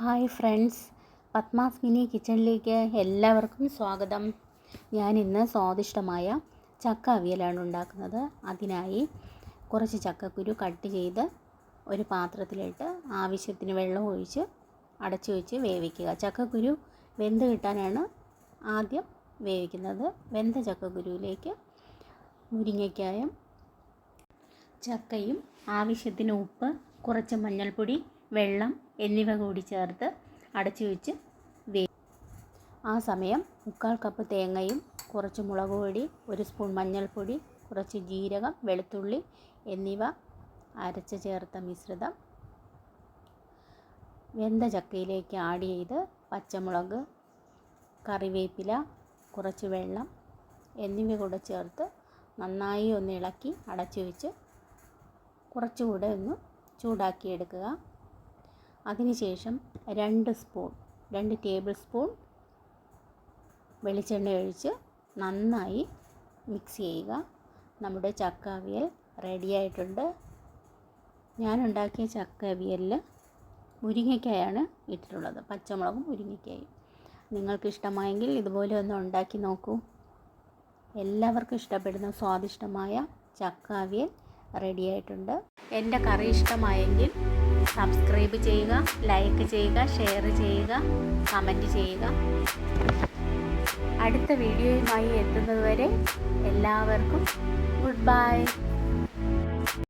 Hi friends. Padmas mini കിച്ചണിലേക്ക് എല്ലാവർക്കും സ്വാഗതം. ഞാൻ ഇന്ന് സ്വാദിഷ്ടമായ ചക്ക അവിയലാണ് ഉണ്ടാക്കുന്നത്. അതിനായി കുറച്ച് ചക്കക്കുരു കട്ട് ചെയ്ത് ഒരു പാത്രത്തിലിട്ട് ആവശ്യത്തിന് വെള്ളം ഒഴിച്ച് അടച്ചു വെച്ച് വേവിക്കുക. ചക്കക്കുരു വെന്ത് കിട്ടാനാണ് ആദ്യം വേവിക്കുന്നത്. വെന്ത ചക്കക്കുരുവിലേക്ക് മുരിങ്ങയ്ക്കായും ചക്കയും ആവശ്യത്തിന് ഉപ്പ് കുറച്ച് മഞ്ഞൾപ്പൊടി വെള്ളം എന്നിവ കൂടി ചേർത്ത് അടച്ചു വെച്ച് വേ ആ സമയം മുക്കാൽ കപ്പ് തേങ്ങയും കുറച്ച് മുളക് പൊടി ഒരു സ്പൂൺ മഞ്ഞൾപ്പൊടി കുറച്ച് ജീരകം വെളുത്തുള്ളി എന്നിവ അരച്ച് ചേർത്ത മിശ്രിതം വെന്ത ചക്കയിലേക്ക് ആഡ് ചെയ്ത് പച്ചമുളക് കറിവേപ്പില കുറച്ച് വെള്ളം എന്നിവ കൂടെ ചേർത്ത് നന്നായി ഒന്ന് ഇളക്കി അടച്ചു വെച്ച് കുറച്ചുകൂടെ ഒന്ന് ചൂടാക്കിയെടുക്കുക. അതിനുശേഷം രണ്ട് സ്പൂൺ രണ്ട് ടേബിൾ സ്പൂൺ വെളിച്ചെണ്ണ ഒഴിച്ച് നന്നായി മിക്സ് ചെയ്യുക. നമ്മുടെ ചക്ക അവിയൽ റെഡിയായിട്ടുണ്ട് ഞാൻ ഉണ്ടാക്കിയ ചക്ക അവിയലിൽ മുരിങ്ങയ്ക്കായാണ് ഇട്ടിട്ടുള്ളത്. പച്ചമുളകും മുരിങ്ങയ്ക്കായും. നിങ്ങൾക്ക് ഇഷ്ടമായെങ്കിൽ ഇതുപോലെ ഒന്ന് ഉണ്ടാക്കി നോക്കൂ. എല്ലാവർക്കും ഇഷ്ടപ്പെടുന്ന സ്വാദിഷ്ടമായ ചക്ക അവിയൽ റെഡിയായിട്ടുണ്ട് എന്റെ കറി ഇഷ്ടമായെങ്കിൽ സബ്സ്ക്രൈബ് ചെയ്യുക ലൈക്ക് ചെയ്യുക ഷെയർ ചെയ്യുക കമന്റ് ചെയ്യുക. അടുത്ത വീഡിയോയുമായി എത്തുന്നതുവരെ എല്ലാവർക്കും ഗുഡ് ബൈ